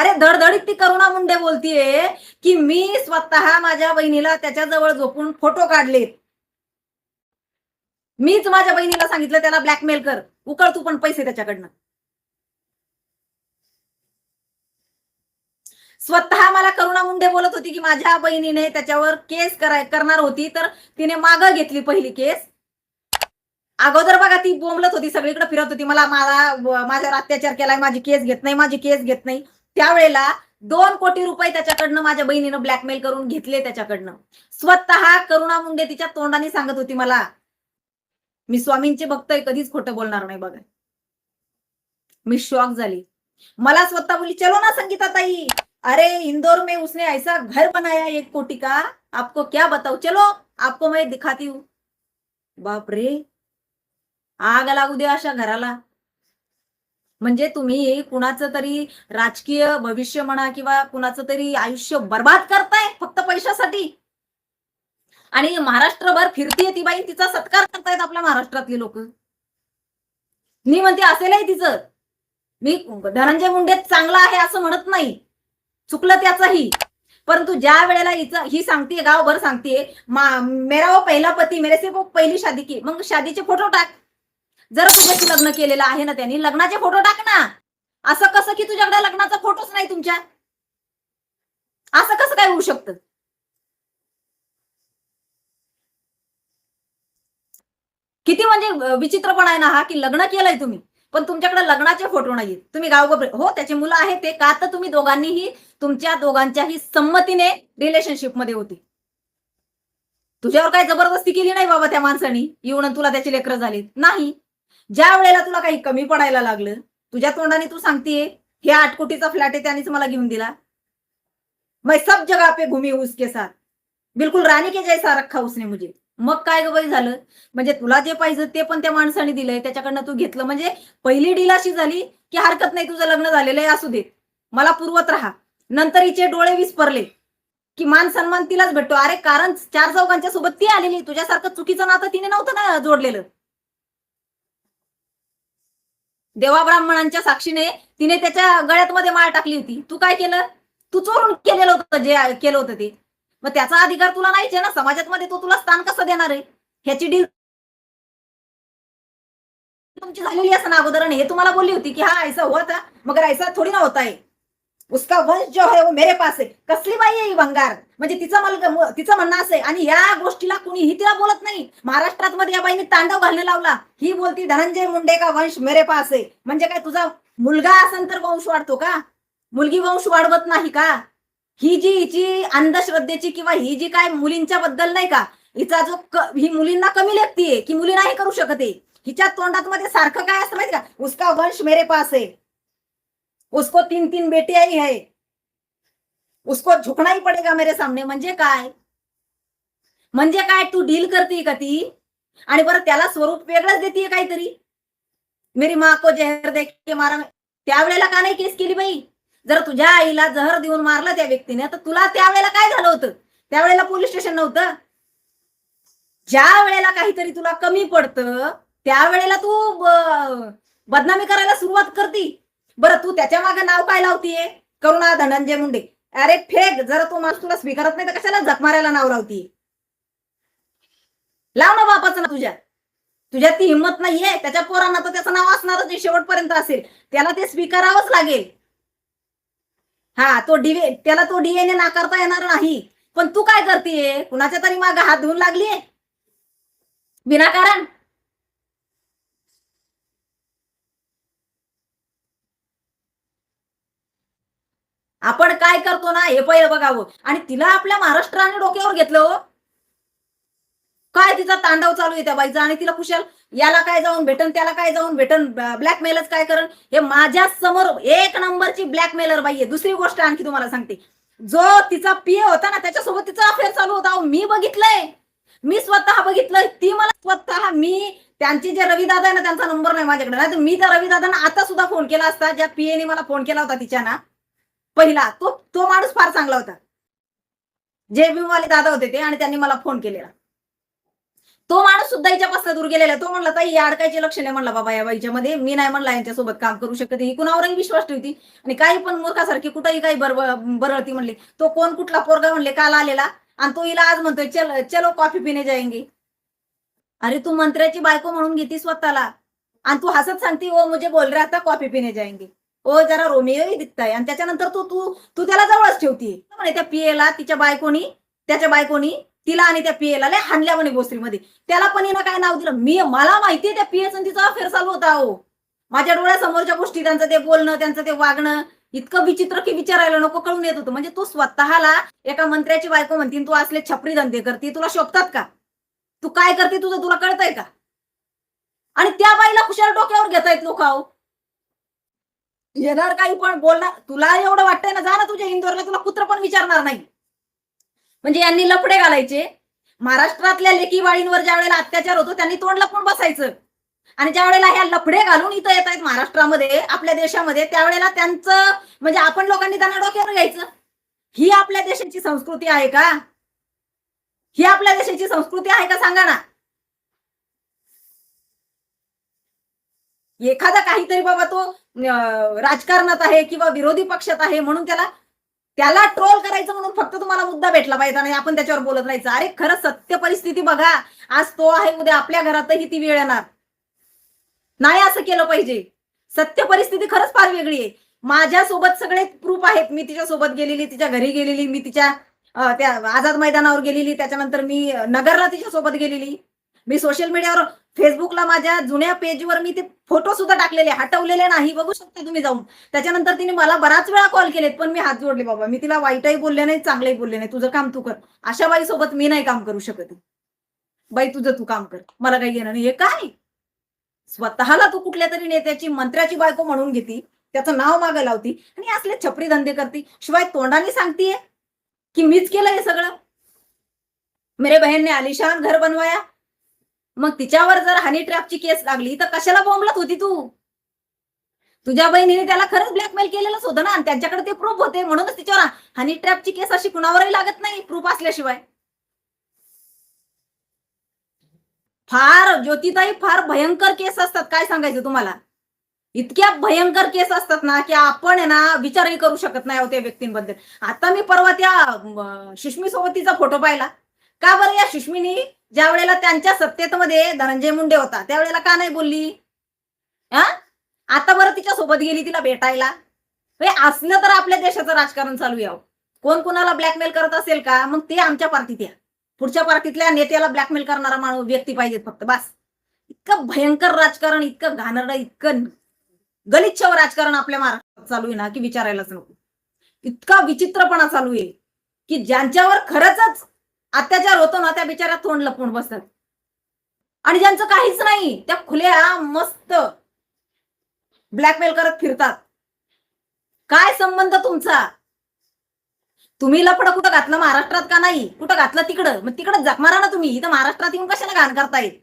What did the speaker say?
अरे धडधडीत ती करुणा मुंडे बोलतीये की मी स्वतः माझ्या बहिणीला त्याच्याजवळ झोपून फोटो काढलेत. मीच माझ्या बहिणीला सांगितलं त्याला ब्लॅकमेल कर. उकळ तू पण पैसे त्याच्याकडनं. स्वतः मला करुणा मुंडे बोलत होती की माझ्या बहिणीने त्याच्यावर केस कराय करणार होती तर तिने मागं घेतली पहिली केस. अगोदर बघा ती बोंबलत होती सगळीकडे फिरत होती. मला मला माझ्यावर अत्याचार केलाय माझी केस घेत नाही माझी केस घेत नाही. त्यावेळेला दोन कोटी रुपये त्याच्याकडनं माझ्या बहिणीनं ब्लॅकमेल करून घेतले त्याच्याकडनं. स्वतः करुणा मुंडे तिच्या तोंडाने सांगत होती मला मी स्वामींचे भक्त आहे कधीच खोटं बोलणार नाही बघा. मी शॉक झाली. मला स्वतः बोली चलो ना संगीता ताई. अरे इंदौर में उसने ऐसा घर बनाया एक कोटी का. आपको क्या बताऊ? चलो आपको मैं दिखाती हूँ. बाप रे आग लागू दे अशा घराला. म्हणजे तुम्ही कुणाचं तरी राजकीय भविष्य म्हणा किंवा कुणाचं तरी आयुष्य बर्बाद करताय फक्त पैशासाठी? आणि महाराष्ट्रभर फिरतीये ती बाई तिचा सत्कार करतायत आपल्या महाराष्ट्रातली लोक. मी म्हणते असेलही तिचं. मी धनंजय मुंडे चांगला आहे असं म्हणत नाही. चुकलं त्याचंही. परंतु ज्या वेळेला हिचं ही सांगते गावभर सांगतेय मेरा वो पहिला पती मेरे से वो पहिली शादी की मग शादीचे फोटो टाक. जर तुझ्याशी लग्न केलेलं आहे ना त्यांनी लग्नाचे फोटो टाक ना. असं कसं की तुझ्याकडे लग्नाचा फोटोच नाही तुमच्या? असं कसं काय होऊ शकतं? किती म्हणजे विचित्रपण विचित्रपणा आहे ना हा की लग्न केलंय तुम्ही पण तुमच्याकडे लग्नाचे फोटो नाहीत तुम्ही गावभर हो त्याचे मुलं आहेत ते का तर तुम्ही दोघांनीही तुमच्या दोघांच्याही संमतीने रिलेशनशिपमध्ये होती. तुझ्यावर काय जबरदस्ती केली नाही बाबा त्या माणसानी? येऊन तुला त्याची लेकरं झाली नाही. ज्या वेळेला तुला काही कमी पडायला लागलं तुझ्या तोंडाने तू सांगतेय हे आठ कोटीचा फ्लॅट आहे त्यानेच मला घेऊन दिला. मैं सब जगह पे घुमी उसके साथ. बिलकुल राणी के जैसा रखा उसने मुझे. मग काय ग बाई झालं? म्हणजे तुला जे पाहिजे ते पण त्या माणसाने दिलंय त्याच्याकडनं तू घेतलं. म्हणजे पहिली डील अशी झाली की हरकत नाही तुझं लग्न झालेलं आहे असू दे. मला पुरवत राहा. नंतर हिचे डोळे विस्परले. की मान सन्मान तिलाच भेटतो. अरे कारण चार चौघांच्या सोबत ती आलेली. तुझ्यासारखं चुकीचं नातं तिने नव्हतं ना जोडलेलं. देवा ब्राह्मणांच्या साक्षीने तिने त्याच्या गळ्यात मध्ये माळ टाकली होती. तू काय केलं? तू चोरून केलेलं होतं जे केलं होतं ते. मग त्याचा अधिकार तुला नाहीच आहे ना? समाजात मध्ये तो तुला स्थान कसं देणार आहे? ह्याची डील तुमची झालेली असं अगोदर आणि हे तुम्हाला बोलली होती की हा ऐसा होता मगर ऐसा थोडी ना होता आहे. उसका वंश जो है वो मेरे पास आहे कसली बाई आहे ही भंगार म्हणजे तिचं मल तिचं म्हणणं असं आहे. आणि या गोष्टीला कुणीही तिला बोलत नाही. महाराष्ट्रात मध्ये या बाईने तांडव घालणे लावला. ही बोलती धनंजय मुंडे का वंश मेरे पास आहे? म्हणजे काय तुझा मुलगा असेल तर वंश वाढतो का? मुलगी वंश वाढवत नाही का? ही जी हिची अंधश्रद्धेची किंवा ही जी काय मुलींच्या बद्दल नाही का? हिचा जो ही मुलींना कमी लेखतीये की मुली नाही करू शकत आहे. हिच्या तोंडात मध्ये सारखं काय असतं माहिती का? उसका वंश मेरे पास आहे. उसको तीन तीन बेटिया ही है। उसको झुकना ही पडेगा मेरे सामने। म्हणजे काय? म्हणजे काय तू डील करते का ती? आणि बरं त्याला स्वरूप वेगळंच देते काहीतरी? मेरी माँ को जहर दे के मारा त्यावेळेला का नाही केस केली बाई? जर तुझ्या आईला जहर देऊन मारलं त्या व्यक्तीने तर तुला त्यावेळेला काय झालं होतं? त्यावेळेला पोलीस स्टेशन नव्हतं? ज्या वेळेला काहीतरी तुला कमी पडतं त्यावेळेला तू बदनामी करायला सुरुवात करती. बरं तू त्याच्यामागे नाव काय लावतीये? करुणा धनंजय मुंडे. अरे फेक! जर तो माणूस तुला स्वीकारत नाही तर कशाला जखमाऱ्याला नाव लावतीये? लाव ना बापाचं ना तुझ्या. तुझ्यात ती हिंमत नाहीये. त्याच्या पोरांना तर त्याचं नाव असणारच जे शेवटपर्यंत असेल. त्याला ते स्वीकारावंच लागेल. हा तो डीए त्याला तो डीएनए नाकारता येणार नाही. पण तू काय करतेय? कुणाच्या तरी माग हात धुवून लागलीये? विनाकारण? आपण काय करतो ना हे पहिलं बघावं. आणि तिला आपल्या महाराष्ट्राने डोक्यावर घेतलं हो. काय तिचा तांडव चालू आहे त्या बाईचा? आणि तिला कुशल याला काय जाऊन भेटन त्याला काय जाऊन भेटन? ब्लॅकमेलच काय करण? हे माझ्यासमोर एक नंबरची ब्लॅकमेलर बाई आहे. दुसरी गोष्ट आणखी तुम्हाला सांगते. जो तिचा पीए होता ना त्याच्यासोबत तिचा अफेअर चालू होता. मी बघितलंय. मी स्वतः बघितलंय. ती मला स्वतः मी त्यांची जे रविदादा आहे ना त्यांचा नंबर नाही माझ्याकडे. नाही तर मी त्या रविदादांना आता सुद्धा फोन केला असता. ज्या पीएने मला फोन केला होता तिच्या ना पहिला तो तो माणूस फार चांगला होता. जे वाले दादा होते ते आणि त्यांनी मला फोन केलेला. तो माणूस सुद्धा हिच्यापासून दूर गेलेला. तो म्हणला ताई या अडकायचे लक्ष नाही म्हणला बाबा या बाईच्या मध्ये मी नाही म्हणला यांच्यासोबत काम करू शकते. ही कुणावरही विश्वास ठेवती? आणि काही पण मूर्खासारखी कुठंही काही बर बरळती म्हणली. तो कोण कुठला पोरगा म्हणले काल आलेला. आणि तो हिला आज म्हणतोय चल चलो कॉफी पिणे जायंगे. अरे तू मंत्र्याची बायको म्हणून घेती स्वतःला. आणि तू हसत सांगती ओ मुझे बोल रहा था कॉफी पिणे जायंगे. ओ जरा रोमियोही दिसताय आणि त्याच्यानंतर तू तू तू त्याला जवळच ठेवती. म्हणे त्या पिएला तिच्या बायकोनी त्याच्या बायकोनी तिला आणि त्या पिएला लय हाणल्या म्हणे भोसरीमध्ये. त्याला पण हिनं काय नाव दिलं? मी मला माहितीये त्या पिएच तिचा अफेअर चालू होता हो माझ्या डोळ्यासमोरच्या गोष्टी त्यांचं ते बोलणं त्यांचं ते वागणं इतकं विचित्र की विचारायला नको कळून येत होतं. म्हणजे तू स्वतःला एका मंत्र्याची बायको म्हणती तू असले छपरी धंदे करते तुला शोभतात का? तू काय करते तुझं तुला कळतंय का? आणि त्या बाईला हुशार डोक्यावर घेतायत लोक आहो येणार काही पण बोलणार. तुला एवढं वाटतंय ना जा ना तुझ्या इंदोरला तुला कुत्र पण विचारणार नाही. म्हणजे यांनी लफडे घालायचे. महाराष्ट्रातल्या लेकी बाळींवर ज्या वेळेला अत्याचार होतो त्यांनी तोंड लपून बसायचं. आणि ज्या वेळेला ह्या लफडे घालून इथं येत आहेत महाराष्ट्रामध्ये आपल्या देशामध्ये त्यावेळेला त्यांचं म्हणजे आपण लोकांनी त्यांना डोक्यावर घ्यायचं. ही आपल्या देशाची संस्कृती आहे का? ही आपल्या देशाची संस्कृती आहे का? सांगा ना. एखादा काहीतरी बाबा तो राजकारणात आहे किंवा विरोधी पक्षात आहे म्हणून त्याला त्याला ट्रोल करायचं म्हणून फक्त तुम्हाला मुद्दा भेटला पाहिजे नाही आपण त्याच्यावर बोलत राहायचं. अरे खरं सत्य परिस्थिती बघा. आज तो आहे उद्या आपल्या घरातही ती वेळ येणार नाही असं केलं पाहिजे. सत्य परिस्थिती खरंच फार वेगळी आहे. माझ्यासोबत सगळे प्रूफ आहेत. मी तिच्या सोबत गेलेली तिच्या घरी गेलेली मी तिच्या त्या आझाद मैदानावर गेलेली त्याच्यानंतर मी नगरला तिच्या सोबत गेलेली. मी सोशल मीडियावर फेसबुकला माझ्या जुन्या पेजवर मी ते फोटो सुद्धा टाकलेले हटवलेले नाही. बघू शकता तुम्ही जाऊन. त्याच्यानंतर तिने मला बराच वेळा कॉल केलेत पण मी हात जोडले बाबा. मी तिला वाईटही बोलले नाही चांगलंही बोलले नाही. तुझं काम तू कर. अशा बाई सोबत मी नाही काम करू शकत. बाई तुझं तू काम कर. मला काही येणार नाही. हे काय? स्वतःला तू कुठल्या तरी नेत्याची मंत्र्याची बायको म्हणून घेती. त्याचं नाव मागं लावती. आणि असले छपरी धंदे करती. शिवाय तोंडाने सांगतीये की मीच केलं हे सगळं? मेरे बहन ने आलिशान घर बनवाया. मग तिच्यावर जर हनी ट्रॅपची केस लागली तर कशाला बोंबलत होती तू? तुझ्या बहिणीने त्याला खरंच ब्लॅकमेल केलेलंच होतं ना आणि त्यांच्याकडे ते प्रूफ होते. म्हणूनच तिच्यावर हनी ट्रॅपची केस अशी कुणावरही लागत नाही प्रूफ असल्याशिवाय. फार ज्योतिताई फार भयंकर केस असतात. काय सांगायचं तुम्हाला? इतक्या भयंकर केस असतात ना की आपण आहे ना विचारही करू शकत नाही हो त्या व्यक्तींबद्दल. आता मी परवा त्या सुष्मी सोबत तिचा फोटो पाहिला. का बरं या सुष्मीनी ज्या वेळेला त्यांच्या सत्तेमध्ये धनंजय मुंडे होता त्यावेळेला का नाही बोलली? हा? आता बरं तिच्या सोबत गेली तिला भेटायला. हे असलं तर आपल्या देशाचं राजकारण चालू यावं कोण कोणाला ब्लॅकमेल करत असेल का? मग ते आमच्या पार्टीत या. पुढच्या पार्टीतल्या नेत्याला ब्लॅकमेल करणारा माणूस व्यक्ती पाहिजेत फक्त बस. इतकं भयंकर राजकारण इतकं घाणरडं इतकं गलिच्छ राजकारण आपल्या महाराष्ट्रात चालू आहे ना की विचारायलाच नको. इतका विचित्रपणा चालू आहे की ज्यांच्यावर खरंच अत्याचार होतो ना त्या बिचाऱ्या तोंड लपून बसतात. आणि ज्यांचं काहीच नाही त्या खुल्या मस्त ब्लॅकमेल करत फिरतात. काय संबंध तुमचा? तुम्ही लपड कुठं घातलं? महाराष्ट्रात का नाही? कुठं घातलं तिकडं? मग तिकडं जगमारा ना तुम्ही. इथं महाराष्ट्रात येऊन कशाला घाण करता येईल